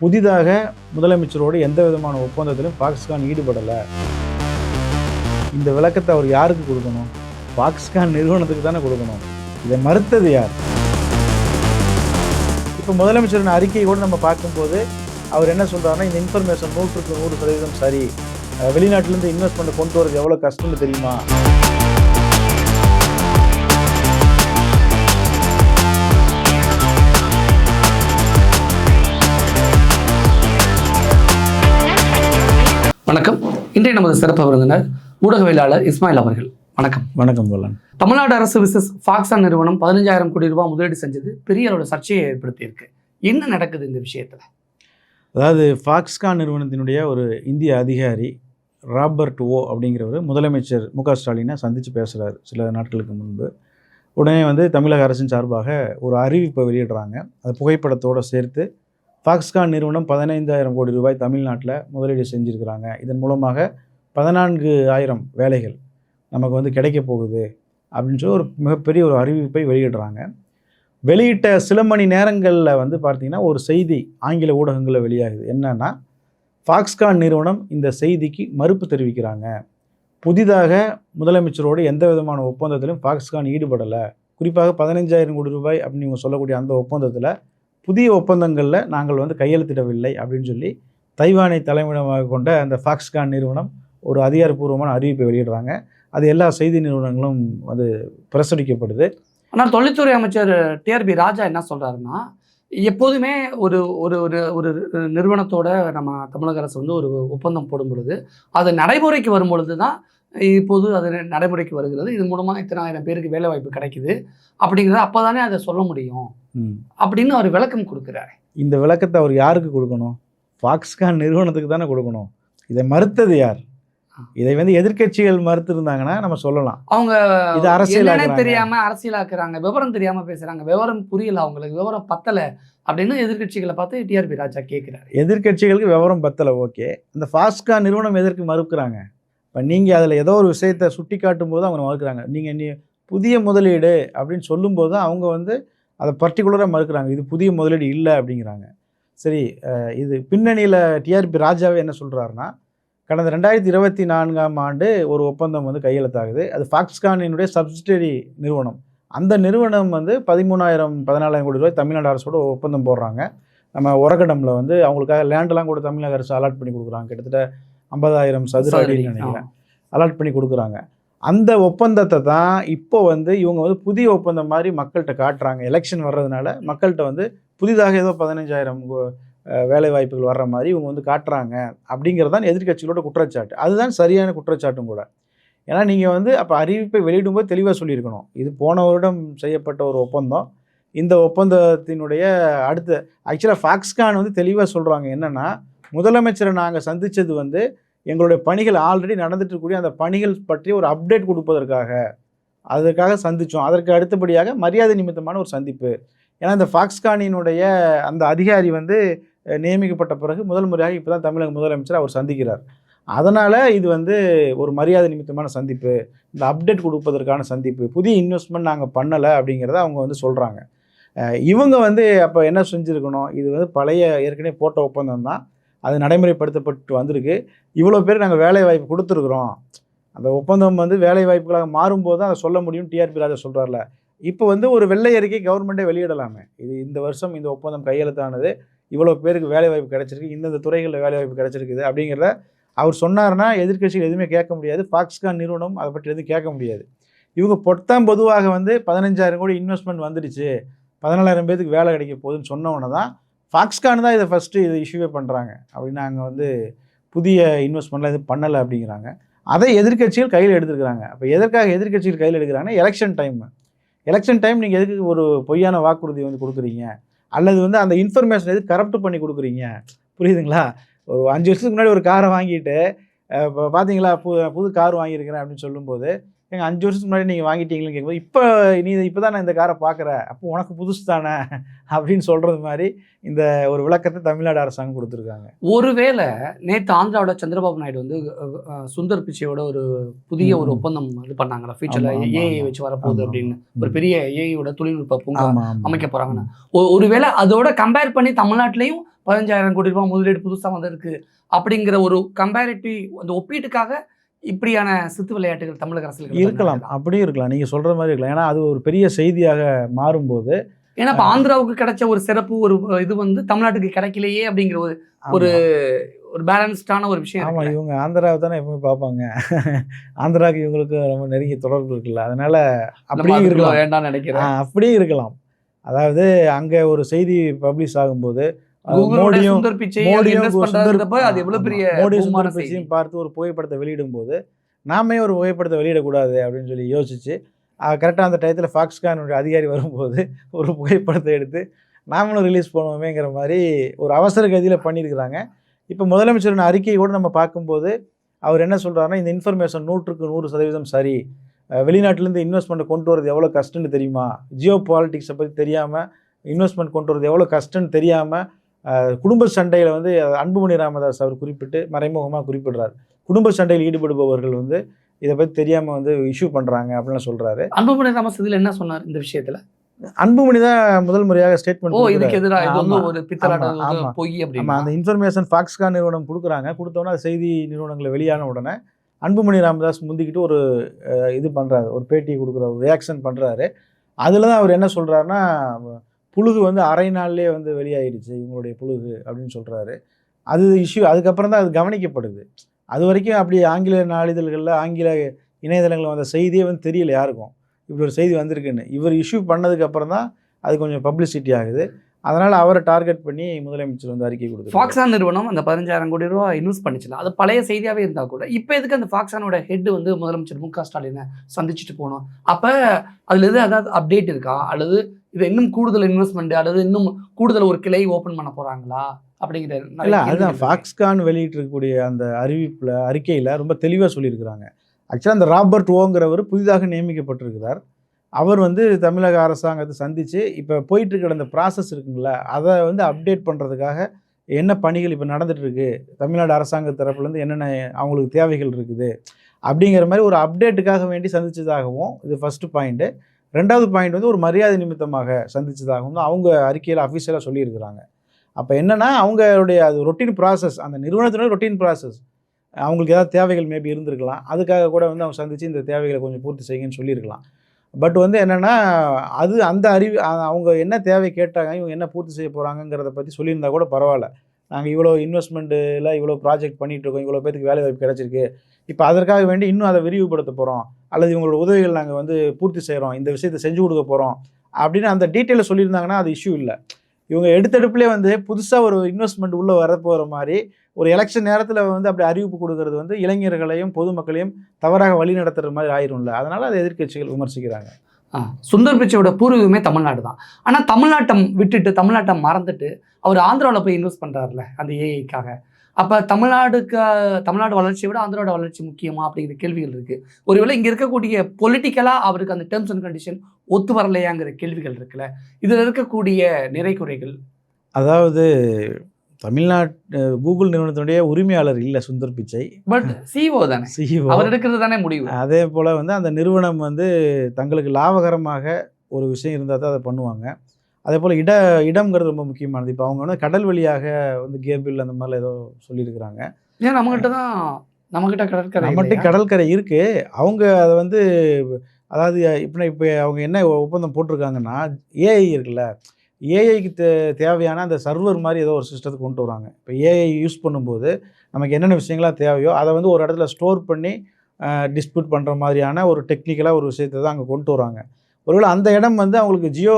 புதிதாக முதலமைச்சரோடு எந்த விதமான ஒப்பந்தத்திலும் பாகிஸ்தான் ஈடுபடலை. இந்த விளக்கத்தை அவர் யாருக்கு கொடுக்கணும்? பாகிஸ்தான் நிறுவனத்துக்கு தானே கொடுக்கணும். இதை மறுத்தது யார்? இப்போ முதலமைச்சரின் அறிக்கையை கூட நம்ம பார்க்கும்போது அவர் என்ன சொல்கிறாருன்னா இந்த இன்ஃபர்மேஷன் நூற்றுக்கு நூறு சதவீதம் சரி. வெளிநாட்டிலேருந்து இன்வெஸ்ட்மெண்ட் கொண்டு வரது எவ்வளோ கஷ்டம்னு தெரியுமா? இன்றைய நமது சிறப்பு விருந்தினர் ஊடகவியலாளர் இஸ்மாயில் அவர்கள். வணக்கம். வணக்கம் போலன் தமிழ்நாடு அரசு விசஸ் ஃபாக்ஸான் நிறுவனம் பதினஞ்சாயிரம் கோடி ரூபாய் முதலீடு செஞ்சது பெரிய அளவு சர்ச்சையை ஏற்படுத்தியிருக்கு. என்ன நடக்குது இந்த விஷயத்துல? அதாவது ஃபாக்ஸ்கான் நிறுவனத்தினுடைய ஒரு இந்திய அதிகாரி ராபர்ட் ஓ அப்படிங்கிறவர் முதலமைச்சர் மு க ஸ்டாலினை சந்தித்து பேசுகிறார் சில நாட்களுக்கு முன்பு. உடனே வந்து தமிழக அரசின் சார்பாக ஒரு அறிவிப்பை வெளியிடுறாங்க. அது புகைப்படத்தோடு சேர்த்து ஃபாக்ஸ்கான் நிறுவனம் பதினைந்தாயிரம் கோடி ரூபாய் தமிழ்நாட்டில் முதலீடு செஞ்சுருக்கிறாங்க. இதன் மூலமாக பதினான்கு ஆயிரம் வேலைகள் நமக்கு வந்து கிடைக்க போகுது அப்படின்னு சொல்லி ஒரு மிகப்பெரிய ஒரு அறிவிப்பை வெளியிடுறாங்க. வெளியிட்ட சில மணி நேரங்களில் வந்து பார்த்திங்கன்னா ஒரு செய்தி ஆங்கில ஊடகங்களில் வெளியாகுது. என்னென்னா ஃபாக்ஸ்கான் நிறுவனம் இந்த செய்திக்கு மறுப்பு தெரிவிக்கிறாங்க. புதிதாக முதலமைச்சரோடு எந்த விதமான ஒப்பந்தத்திலும் ஃபாக்ஸ்கான் ஈடுபடலை. குறிப்பாக பதினஞ்சாயிரம் கோடி ரூபாய் அப்படின்னு இவங்க சொல்லக்கூடிய அந்த ஒப்பந்தத்தில் புதிய ஒப்பந்தங்களில் நாங்கள் வந்து கையெழுத்திடவில்லை அப்படின்னு சொல்லி தைவானை தலைமையிடமாக கொண்ட அந்த ஃபாக்ஸ்கான் நிறுவனம் ஒரு அதிகாரப்பூர்வமான அறிவிப்பை வெளியிடுறாங்க. அது எல்லா செய்தி நிறுவனங்களும் அது பிரசுரிக்கப்படுது. ஆனால் தொழில்துறை அமைச்சர் டிஆர்பி ராஜா என்ன சொல்கிறாருன்னா எப்போதுமே ஒரு ஒரு ஒரு ஒரு நிறுவனத்தோட நம்ம தமிழக அரசு வந்து ஒரு ஒப்பந்தம் போடும் பொழுது அது நடைமுறைக்கு வரும் பொழுது தான் இப்போது அது நடைமுறைக்கு வருகிறது. இது மூலமாக இத்தனை ஆயிரம் பேருக்கு வேலை வாய்ப்பு கிடைக்குது. அப்படிங்கிறத அப்போதானே அதை சொல்ல முடியும். ம். அப்படின்னு அவர் விளக்கம் கொடுக்குறாரு. இந்த விளக்கத்தை அவர் யாருக்கு கொடுக்கணும்? ஃபாக்ஸ்கான் நிறுவனத்துக்கு தானே கொடுக்கணும். இதை மறுத்தது யார்? இதை வந்து எதிர்க்கட்சிகள் மறுத்து இருந்தாங்கன்னா நம்ம சொல்லலாம். அவங்க இது அரசியல் தெரியாம அரசியலாக்குறாங்க. விவரம் தெரியாம பேசுறாங்க. விவரம் புரியல அவங்களுக்கு. விவரம் பத்தல அப்படின்னு எதிர்க்கட்சிகளை பார்த்து டிஆர்பி ராஜா கேட்கிறாரு எதிர்க்கட்சிகளுக்கு விவரம் பத்தலை ஓகே. இந்த ஃபாஸ்கான் நிறுவனம் எதற்கு மறுக்கிறாங்க? இப்போ நீங்கள் அதில் ஏதோ ஒரு விஷயத்தை சுட்டி காட்டும் போது அவங்க மறுக்கிறாங்க. நீங்கள் நீ புதிய முதலீடு அப்படின்னு சொல்லும்போது தான் அவங்க வந்து அதை பர்டிகுலராக மறுக்கிறாங்க. இது புதிய முதலீடு இல்லை அப்படிங்கிறாங்க. சரி இது பின்னணியில் டிஆர்பி ராஜாவே என்ன சொல்கிறாருன்னா கடந்த ரெண்டாயிரத்தி இருபத்தி நான்காம் ஆண்டு ஒரு ஒப்பந்தம் வந்து கையெழுத்தாகுது. அது ஃபாக்ஸ்கானினுடைய சப்சிடரி நிறுவனம். அந்த நிறுவனம் வந்து பதிமூணாயிரம் பதினாலாயிரம் கோடி ரூபாய் தமிழ்நாடு அரசோட ஒப்பந்தம் போடுறாங்க. நம்ம உரகடமில் வந்து அவங்களுக்காக லேண்டெல்லாம் கூட தமிழக அரசு அலாட் பண்ணி கொடுக்குறாங்க. கிட்டத்தட்ட ஐம்பதாயிரம் சதுர அடின்னு நினைக்கிறேன். அலாட் பண்ணி கொடுக்குறாங்க. அந்த ஒப்பந்தத்தை தான் இப்போ வந்து இவங்க வந்து புதிய ஒப்பந்தம் மாதிரி மக்கள்கிட்ட காட்டுறாங்க. எலெக்ஷன் வர்றதுனால மக்கள்கிட்ட வந்து புதிதாக ஏதோ பதினஞ்சாயிரம் வேலை வாய்ப்புகள் வர்ற மாதிரி இவங்க வந்து காட்டுறாங்க. அப்படிங்கிறது தான் எதிர்க்கட்சிகளோட குற்றச்சாட்டு. அதுதான் சரியான குற்றச்சாட்டும் கூட. ஏன்னா நீங்கள் வந்து அப்போ அறிவிப்பை வெளியிடும்போது தெளிவாக சொல்லியிருக்கணும். இது போன வருடம் செய்யப்பட்ட ஒரு ஒப்பந்தம். இந்த ஒப்பந்தத்தினுடைய அடுத்த ஆக்சுவலாக ஃபாக்ஸ்கான் வந்து தெளிவாக சொல்கிறாங்க என்னென்னா முதலமைச்சரை நாங்கள் சந்தித்தது வந்து எங்களுடைய பணிகள் ஆல்ரெடி நடந்துட்டு இருக்கக்கூடிய அந்த பணிகள் பற்றி ஒரு அப்டேட் கொடுப்பதற்காக. அதற்காக சந்தித்தோம் அதற்கு அடுத்தபடியாக மரியாதை நிமித்தமான ஒரு சந்திப்பு. ஏன்னா இந்த ஃபாக்ஸ்கானினுடைய அந்த அதிகாரி வந்து நியமிக்கப்பட்ட பிறகு முதல் முறையாக இப்போ தான் தமிழக முதலமைச்சர் அவர் சந்திக்கிறார். அதனால் இது வந்து ஒரு மரியாதை நிமித்தமான சந்திப்பு. இந்த அப்டேட் கொடுப்பதற்கான சந்திப்பு. புதிய இன்வெஸ்ட்மெண்ட் நாங்கள் பண்ணலை அப்படிங்கிறத அவங்க வந்து சொல்கிறாங்க இவங்க வந்து அப்போ என்ன செஞ்சுருக்கணும்? இது வந்து பழைய ஏற்கனவே போட்ட ஒப்பந்தம் தான் அது நடைமுறைப்படுத்தப்பட்டு வந்திருக்கு. இவ்வளோ பேர் நாங்கள் வேலை வாய்ப்பு கொடுத்துருக்குறோம். அந்த ஒப்பந்தம் வந்து வேலை வாய்ப்புகளாக மாறும்போது தான் அதை சொல்ல முடியும் டிஆர்பி ராஜா சொல்கிறார்ல இப்போ வந்து ஒரு வெள்ளை அறிக்கை கவர்மெண்ட்டே வெளியிடலாமே. இது இந்த வருஷம் இந்த ஒப்பந்தம் கையெழுத்தானது. இவ்வளோ பேருக்கு வேலை வாய்ப்பு கிடைச்சிருக்கு. இந்தந்த துறைகளில் வேலை வாய்ப்பு கிடைச்சிருக்குது அப்படிங்கிறத அவர் சொன்னார்னா எதிர்க்கட்சிகள் எதுவுமே கேட்க முடியாது. ஃபாக்ஸ்கான் நிறுவனம் அதை பற்றி எதுவும் கேட்க முடியாது. இவங்க பொத்தாம் பொதுவாக வந்து பதினஞ்சாயிரம் கோடி இன்வெஸ்ட்மெண்ட் வந்துடுச்சு. பதினாலாயிரம் பேருக்கு வேலை கிடைக்க போகுதுன்னு சொன்ன உடனே தான் ஃபாக்ஸ்கான் தான் இதை ஃபஸ்ட்டு இதை இஷ்யூவே பண்ணுறாங்க அப்படின்னு நாங்கள் வந்து புதிய இன்வெஸ்ட்மெண்ட்லாம் எதுவும் பண்ணலை அப்படிங்கிறாங்க. அதை எதிர்க்கட்சிகள் கையில் எடுத்துருக்குறாங்க. அப்போ எதற்காக எதிர்க்கட்சிகள் கையில் எடுக்கிறாங்கன்னா எலெக்ஷன் டைம் எலெக்ஷன் டைம் நீங்கள் எதுக்கு ஒரு பொய்யான வாக்குறுதி வந்து கொடுக்குறீங்க? அல்லது வந்து அந்த இன்ஃபர்மேஷன் எதுக்கு கரப்ட் பண்ணி கொடுக்குறீங்க? புரியுதுங்களா? ஒரு அஞ்சு வருஷத்துக்கு முன்னாடி ஒரு காரை வாங்கிட்டு இப்போ பார்த்தீங்களா புது புது கார் வாங்கியிருக்கிறேன் அப்படின்னு சொல்லும்போது எங்க அஞ்சு வருஷத்துக்கு முன்னாடி நீங்கள் வாங்கிட்டீங்களேன்னு கேட்கும்போது இப்போ நீ இப்போ தான் நான் இந்த காரை பார்க்குற அப்போ உனக்கு புதுசு தானே அப்படின்னு சொல்கிறது மாதிரி இந்த ஒரு விளக்கத்தை தமிழ்நாடு அரசாங்கம் கொடுத்துருக்காங்க ஒருவேளை நேற்று ஆந்திராவோட சந்திரபாபு நாயுடு வந்து சுந்தர் பிச்சையோட ஒரு புதிய ஒரு. ஒப்பந்தம் இது பண்ணாங்களா ஃபியூச்சர்ல ஏஐ. வச்சு வரப்போகுது. அப்படின்னு ஒரு பெரிய ஏஐயோட தொழில்நுட்ப பூங்கா அமைக்க போறாங்கன்னா ஒ- ஒருவேளை அதோட கம்பேர் பண்ணி தமிழ்நாட்டிலையும் பதினஞ்சாயிரம் கோடி ரூபாய் முதலீடு புதுசா வந்திருக்கு அப்படிங்கிற ஒரு கம்பேரிட்டிவ் அந்த ஒப்பீட்டுக்காக இப்படியான சித்து விளையாட்டுகள் தமிழக அரசியல் இருக்கலாம் அப்படியும் இருக்கலாம். நீங்கள் சொல்கிற மாதிரி இருக்கலாம். ஏன்னா அது ஒரு பெரிய செய்தியாக மாறும்போது ஏன்னா இப்ப ஆந்திராவுக்கு கிடைச்ச ஒரு சிறப்பு ஒரு இது வந்து தமிழ்நாட்டுக்கு கிடைக்கலையே அப்படிங்கிற ஒரு ஒரு ஒரு பேலன்ஸ்டான ஒரு விஷயம் ஆமாம். இவங்க ஆந்திராவை தானே எப்பவுமே பார்ப்பாங்க. ஆந்திராவுக்கு இவங்களுக்கு ரொம்ப நெருங்கிய தொடர்பு இருக்குல்ல. அதனால அதுக்குள்ள இருக்கலாம். வேண்டாம்னு நினைக்கிறேன். ஆ, அப்படியும் இருக்கலாம். அதாவது அங்கே ஒரு செய்தி பப்ளிஷ் ஆகும்போது மோடியும் மோடியும் பார்த்து ஒரு புகைப்படத்தை வெளியிடும்போது நாமே ஒரு புகைப்படத்தை வெளியிடக்கூடாது அப்படின்னு சொல்லி யோசிச்சு கரெக்டாக அந்த டயத்தில் ஃபாக்ஸ்கானுடைய அதிகாரி வரும்போது ஒரு புகைப்படத்தை எடுத்து நாமளும் ரிலீஸ் பண்ணுவோமேங்கிற மாதிரி ஒரு அவசர கதியில் பண்ணியிருக்கிறாங்க. இப்போ முதலமைச்சரின் அறிக்கையை கூட நம்ம பார்க்கும்போது அவர் என்ன சொல்றாருன்னா இந்த இன்ஃபர்மேஷன் நூற்றுக்கு நூறு சதவீதம் சரி. வெளிநாட்டிலேருந்து இன்வெஸ்ட்மெண்ட்டை கொண்டு வரது எவ்வளோ கஷ்டம்னு தெரியுமா? ஜியோ பாலிட்டிக்ஸை பற்றி தெரியாமல் இன்வெஸ்ட்மெண்ட் கொண்டு வரது எவ்வளோ கஷ்டம்னு தெரியாமல் குடும்ப சண்டையில் வந்து அன்புமணி ராமதாஸ் அவர் குறிப்பிட்டு மறைமுகமாக குறிப்பிடுறார். குடும்ப சண்டையில் ஈடுபடுபவர்கள் வந்து இதை பற்றி தெரியாமல் வந்து இஷ்யூ பண்ணுறாங்க அப்படின்னு சொல்கிறாரு அன்புமணி ராமஸ் இதுல என்ன சொன்னார் இந்த விஷயத்துல? அன்புமணி தான் முதல் முறையாக ஓ ஸ்டேட்மெண்ட் இதுக்கு எதிராக. ஒரு பித்தலாட்டம். பொய் அப்படின்னு? அந்த இன்ஃபர்மேஷன் ஃபாக்ஸ்கான் நிறுவனம் கொடுக்குறாங்க. கொடுத்தோன்னே செய்தி நிறுவனங்களில் வெளியான உடனே அன்புமணி ராமதாஸ் முந்திக்கிட்டு ஒரு இது பண்ணுறாரு ஒரு பேட்டியை கொடுக்குற ஒரு ரியாக்ஷன் பண்ணுறாரு அதில் தான் அவர் என்ன சொல்கிறாருன்னா புழுகு வந்து அரை நாள்லேயே வந்து வெளியாகிடுச்சு இவங்களுடைய புழுகு அப்படின்னு சொல்கிறாரு அது இஷ்யூ அதுக்கப்புறம் தான் அது கவனிக்கப்படுது. அது வரைக்கும் அப்படி ஆங்கில நாளிதழ்களில் ஆங்கில இணையதளங்களில் வந்த செய்தியே வந்து தெரியல யாருக்கும். இப்படி ஒரு செய்தி வந்திருக்குன்னு. இவர் இஷ்யூ பண்ணதுக்கப்புறம் தான் அது கொஞ்சம் பப்ளிசிட்டி ஆகுது. அதனால் அவரை டார்கெட் பண்ணி முதலமைச்சர் வந்து அறிக்கை கொடுத்து ஃபாக்ஸான் நிறுவனம் அந்த பதினஞ்சாயிரம் கோடி ரூபா இன்வெஸ்ட் பண்ணிச்சுல. அது பழைய செய்தியாகவே இருந்தால் கூட. இப்போ எதுக்கு அந்த ஃபாக்ஸானோட ஹெட் வந்து முதலமைச்சர் மு க ஸ்டாலினை சந்திச்சுட்டு போனோம்? அப்போ அதுல அதாவது அப்டேட் இருக்கா? அல்லது இது இன்னும் கூடுதல் இன்வெஸ்ட்மெண்ட் அல்லது இன்னும் கூடுதல் ஒரு கிளை ஓபன் பண்ண போறாங்களா? அப்படிங்கிற இல்லை அதுதான். ஃபாக்ஸ்கான் வெளியிட்டிருக்கக்கூடிய அந்த அறிவிப்பில் அறிக்கையில் ரொம்ப தெளிவாக சொல்லியிருக்கிறாங்க. ஆக்சுவலாக அந்த ராபர்ட் ஓங்கிறவர் புதிதாக நியமிக்கப்பட்டிருக்கிறார். அவர் வந்து தமிழக அரசாங்கத்தை சந்தித்து இப்போ போயிட்டு இருக்கிற அந்த ப்ராசஸ் இருக்குங்களா அதை வந்து அப்டேட் பண்ணுறதுக்காக என்ன பணிகள் இப்போ நடந்துட்டு இருக்கு தமிழ்நாடு அரசாங்க தரப்புலேருந்து என்னென்ன அவங்களுக்கு தேவைகள் இருக்குது? அப்படிங்கிற மாதிரி ஒரு அப்டேட்டுக்காக வேண்டி சந்திச்சதாகவும் இது ஃபஸ்ட்டு பாயிண்ட்டு ரெண்டாவது பாயிண்ட் வந்து ஒரு மரியாதை நிமித்தமாக சந்தித்ததாகவும் அவங்க அறிக்கையில் அஃபீஷியலாக சொல்லியிருக்கிறாங்க. அப்போ என்னென்னா அவங்களுடைய அது ரொட்டீன் ப்ராசஸ் அந்த நிறுவனத்தினுடைய ரொட்டீன் ப்ராசஸ் அவங்களுக்கு ஏதாவது தேவைகள் மேபி இருந்திருக்கலாம். அதுக்காக கூட வந்து அவங்க சந்தித்து இந்த தேவைகளை கொஞ்சம் பூர்த்தி செய்யுங்கன்னு சொல்லியிருக்கலாம். பட் வந்து என்னென்னா அது அந்த அறிவு அவங்க என்ன தேவை கேட்டாங்க இவங்க என்ன பூர்த்தி செய்ய போகிறாங்கங்கிறத பற்றி சொல்லியிருந்தா கூட பரவாயில்ல. நாங்கள் இவ்வளோ இன்வெஸ்ட்மெண்ட்டில் இவ்வளோ ப்ராஜெக்ட் பண்ணிகிட்ருக்கோம் இருக்கோம் இவ்வளோ பேத்துக்கு வேலை வாய்ப்பு கிடச்சிருக்கு. இப்போ அதற்காக வேண்டி இன்னும் அதை விரிவுபடுத்த போகிறோம் அல்லது இவங்களோட உதவிகள் நாங்கள் வந்து பூர்த்தி செய்கிறோம் இந்த விஷயத்தை செஞ்சு கொடுக்க போகிறோம் அப்படின்னு அந்த டீட்டெயிலில் சொல்லியிருந்தாங்கன்னா அது இஷ்யூ இல்லை. இவங்க எடுத்தெடுப்புலேயே வந்து புதுசாக ஒரு இன்வெஸ்ட்மெண்ட் உள்ளே வரப்போகிற மாதிரி ஒரு எலெக்ஷன் நேரத்தில் வந்து அப்படி அறிவிப்பு கொடுக்கறது வந்து இளைஞர்களையும் பொதுமக்களையும் தவறாக வழி நடத்துகிற மாதிரி ஆயிரும்ல. அதனால் அதை எதிர்க்கட்சிகள் விமர்சிக்கிறாங்க. ஆ, சுந்தர் பிச்சையோட பூர்வீகமே தமிழ்நாடு தான். ஆனால் தமிழ்நாட்டம் விட்டுட்டு தமிழ்நாட்டம் மறந்துட்டு அவர் ஆந்திராவில் போய் இன்வெஸ்ட் பண்றாருல அந்த ஏஐக்காக அப்ப தமிழ்நாடுக்கு தமிழ்நாடு வளர்ச்சியை விட ஆந்திராவோட வளர்ச்சி முக்கியமா அப்படிங்கிற கேள்விகள் இருக்கு. ஒருவேளை இங்க இருக்கக்கூடிய பொலிட்டிக்கலா அவருக்கு அந்த டேர்ம்ஸ் அண்ட் கண்டிஷன் ஒத்து வரலையாங்கிற கேள்விகள் இருக்குல்ல. இதுல இருக்கக்கூடிய நிறை குறைகள் அதாவது தமிழ்நாட்டு கூகுள் நிறுவனத்தினுடைய உரிமையாளர் இல்லை சுந்தர் பிச்சை. பட் சிஓ தானே? சிஇஓ அவர் எடுக்கிறது தானே முடிவு. அதே போல் வந்து அந்த நிறுவனம் வந்து தங்களுக்கு லாபகரமாக ஒரு விஷயம் இருந்தால் தான் அதை பண்ணுவாங்க. அதே போல் இட இடம்ங்கிறது ரொம்ப முக்கியமானது. இப்போ அவங்க வந்து கடல் வழியாக வந்து கேபிள் அந்த மாதிரிலாம் ஏதோ சொல்லியிருக்கிறாங்க. ஏன் நம்மகிட்ட தான் நம்மகிட்ட கடற்கரை நம்மகிட்ட? கடற்கரை இருக்குது அவங்க அதை வந்து அதாவது இப்போ இப்போ அவங்க என்ன ஒப்பந்தம் போட்டிருக்காங்கன்னா ஏஐ இருக்குல்ல. ஏஐக்கு தே தேவையான அந்த சர்வர் மாதிரி ஏதோ ஒரு சிஸ்டத்தை கொண்டு வராங்க. இப்போ ஏஐ யூஸ் பண்ணும்போது நமக்கு என்னென்ன விஷயங்களாக தேவையோ அதை வந்து ஒரு இடத்துல ஸ்டோர் பண்ணி டிஸ்பியூட் பண்ணுற மாதிரியான ஒரு டெக்னிக்கலாக ஒரு விஷயத்தை தான் அங்கே கொண்டு வராங்க. ஒருவேளை அந்த இடம் வந்து அவங்களுக்கு ஜியோ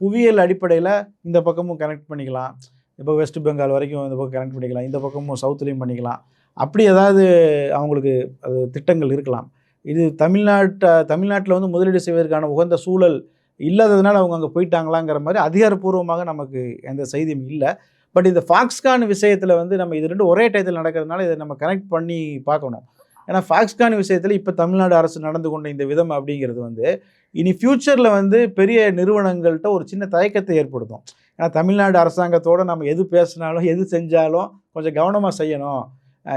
புவியியல் அடிப்படையில் இந்த பக்கமும் கனெக்ட் பண்ணிக்கலாம். இப்போ வெஸ்ட் பெங்கால் வரைக்கும் இந்த பக்கம் கனெக்ட் பண்ணிக்கலாம். இந்த பக்கமும் சவுத்துலேயும் பண்ணிக்கலாம். அப்படி ஏதாவது அவங்களுக்கு அது திட்டங்கள் இருக்கலாம். இது தமிழ்நாட்டை தமிழ்நாட்டில் வந்து முதலீடு செய்வதற்கான உகந்த சூழல் இல்லாததுனால அவங்க அங்கே போயிட்டாங்களாங்கிற மாதிரி அதிகாரப்பூர்வமாக நமக்கு எந்த செய்தியும் இல்லை. பட் இந்த ஃபாக்ஸ்கான் விஷயத்தில் வந்து நம்ம இது ரெண்டும் ஒரே டயத்தில் நடக்கிறதுனால இதை நம்ம கனெக்ட் பண்ணி பார்க்கணும். ஏன்னா ஃபாக்ஸ்கான் விஷயத்தில் இப்போ தமிழ்நாடு அரசு நடந்து கொண்ட இந்த விதம் அப்படிங்கிறது வந்து இனி ஃப்யூச்சரில் வந்து பெரிய நிறுவனங்கள்கிட்ட ஒரு சின்ன தயக்கத்தை ஏற்படுத்தும். ஏன்னா தமிழ்நாடு அரசாங்கத்தோடு நம்ம எது பேசினாலும் எது செஞ்சாலும் கொஞ்சம் கவனமாக செய்யணும்.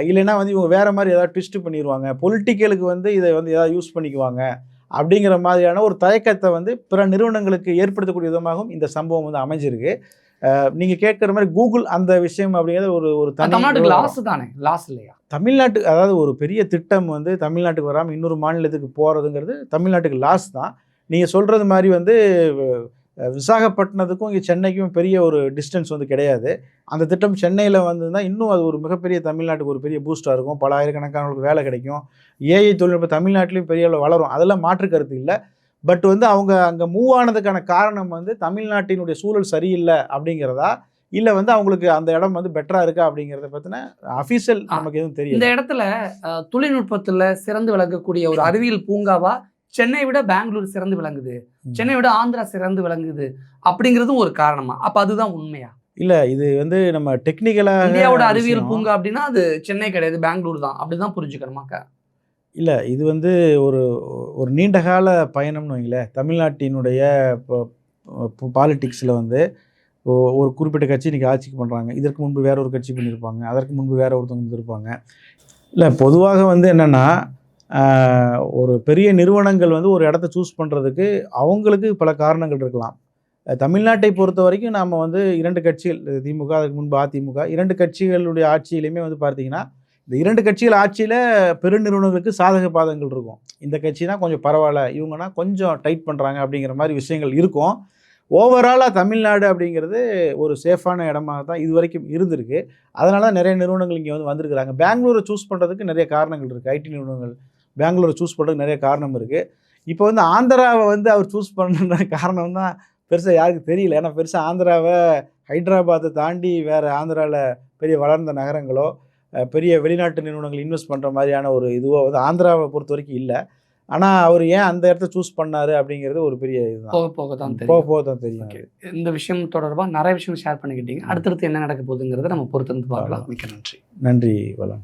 இல்லைன்னா வந்து இவங்க வேறு மாதிரி ஏதாவது ட்விஸ்ட் பண்ணிடுவாங்க பொலிட்டிக்கலுக்கு வந்து இதை வந்து ஏதாவது யூஸ் பண்ணிக்குவாங்க. அப்படிங்கிற மாதிரியான ஒரு தயக்கத்தை வந்து பிற நிறுவனங்களுக்கு ஏற்படுத்தக்கூடிய விதமாகவும் இந்த சம்பவம் வந்து அமைஞ்சிருக்கு. நீங்கள் கேட்குற மாதிரி கூகுள் அந்த விஷயம் அப்படிங்கிறது ஒரு ஒரு தமிழ்நாட்டுக்கு. லாஸ் தானே? லாஸ் இல்லையா? தமிழ்நாட்டு அதாவது ஒரு பெரிய திட்டம் வந்து தமிழ்நாட்டுக்கு வராமல் இன்னொரு மாநிலத்துக்கு போகிறதுங்கிறது தமிழ்நாட்டுக்கு லாஸ் தான். நீங்கள் சொல்கிறது மாதிரி வந்து விசாகப்பட்டினத்துக்கும் இங்கே சென்னைக்கும் பெரிய ஒரு டிஸ்டன்ஸ் வந்து கிடையாது. அந்த திட்டம் சென்னையில் வந்ததுன்னா இன்னும் அது ஒரு மிகப்பெரிய தமிழ்நாட்டுக்கு ஒரு பெரிய பூஸ்டாக இருக்கும். பல ஆயிரக்கணக்கானவங்களுக்கு வேலை கிடைக்கும். ஏஐ தொழில்நுட்பம் தமிழ்நாட்டிலையும் பெரிய அளவு வளரும். அதெல்லாம் மாற்று கருத்து இல்லை. பட் வந்து அவங்க அங்கே மூவ் ஆனதுக்கான காரணம் வந்து தமிழ்நாட்டினுடைய சூழல் சரியில்லை அப்படிங்கிறதா? இல்லை வந்து அவங்களுக்கு அந்த இடம் வந்து பெட்டராக இருக்கா அப்படிங்கிறத பற்றின அஃபீஷியல் நமக்கு எதுவும் தெரியல. இந்த இடத்துல தொழில்நுட்பத்துல சிறந்து விளங்கக்கூடிய ஒரு அறிவியல் பூங்காவா சென்னை விட பெங்களூர் சிறந்து விளங்குது. சென்னை விட ஆந்திரா சிறந்து விளங்குது அப்படிங்கிறதும் ஒரு காரணமா? அப்ப அதுதான் உண்மையா? இல்ல இது வந்து நம்ம டெக்னிக்கலாக இந்தியாவோட அறிவியல் பூங்கா அப்படின்னா அது சென்னை கிடையாது பெங்களூர் தான். அப்படிதான் புரிஞ்சுக்கணுமாக்கா? இல்லை இது வந்து ஒரு ஒரு நீண்ட கால பயணம்னு வைங்களேன் தமிழ்நாட்டினுடைய இப்போ பாலிட்டிக்ஸில் வந்து ஒரு குறிப்பிட்ட கட்சி இன்றைக்கி ஆட்சிக்கு பண்ணுறாங்க இதற்கு முன்பு வேற ஒரு கட்சி பண்ணியிருப்பாங்க அதற்கு முன்பு வேற ஒருத்தவங்க இருந்திருப்பாங்க. இல்லை பொதுவாக வந்து என்னென்னா ஒரு பெரிய நிறுவனங்கள் வந்து ஒரு இடத்த சூஸ் பண்ணுறதுக்கு அவங்களுக்கு பல காரணங்கள் இருக்கலாம். தமிழ்நாட்டை பொறுத்த வரைக்கும் நாம் வந்து இரண்டு கட்சிகள் திமுக அதுக்கு முன்பு அதிமுக இரண்டு கட்சிகளுடைய ஆட்சியிலையுமே வந்து பார்த்திங்கன்னா இந்த இரண்டு கட்சிகள் ஆட்சியில் பெருநிறுவனங்களுக்கு சாதக பாதங்கள் இருக்கும். இந்த கட்சினா கொஞ்சம் பரவாயில்ல இவங்கன்னா கொஞ்சம் டைட் பண்ணுறாங்க அப்படிங்கிற மாதிரி விஷயங்கள் இருக்கும். ஓவராலாக தமிழ்நாடு அப்படிங்கிறது ஒரு சேஃபான இடமாக தான் இது வரைக்கும் இருந்திருக்கு. அதனால தான் நிறைய நிறுவனங்கள் இங்கே வந்து வந்திருக்கிறாங்க. பெங்களூரை சூஸ் பண்ணுறதுக்கு நிறைய காரணங்கள் இருக்குது ஐடி நிறுவனங்கள் பெங்களூரை சூஸ் பண்ணுறதுக்கு நிறைய காரணம் இருக்குது இப்போ வந்து ஆந்திராவை வந்து அவர் சூஸ் பண்ணுற காரணம் தான் பெருசாக யாருக்கு தெரியல. ஏன்னா பெருசாக ஆந்திராவை ஹைதராபாத்தை தாண்டி வேறு ஆந்திராவில் பெரிய வளர்ந்த நகரங்களோ பெரிய வெளிநாட்டு நிறுவனங்கள் இன்வெஸ்ட் பண்ணுற மாதிரியான ஒரு இதுவோ வந்து ஆந்திராவை பொறுத்த வரைக்கும் இல்லை. ஆனால் அவர் ஏன் அந்த இடத்த சூஸ் பண்ணாரு அப்படிங்கிறது ஒரு பெரிய இதுதான். போக போக தான் போக தெரியும். போக தான் தெரியும். இந்த விஷயம் தொடர்பா நிறைய விஷயம் ஷேர் பண்ணிக்கிட்டீங்க. அடுத்தடுத்து என்ன நடக்க போகுதுங்கிறத நம்ம பொறுத்திருந்து பார்க்கலாம். மிக்க நன்றி. நன்றி வளம்.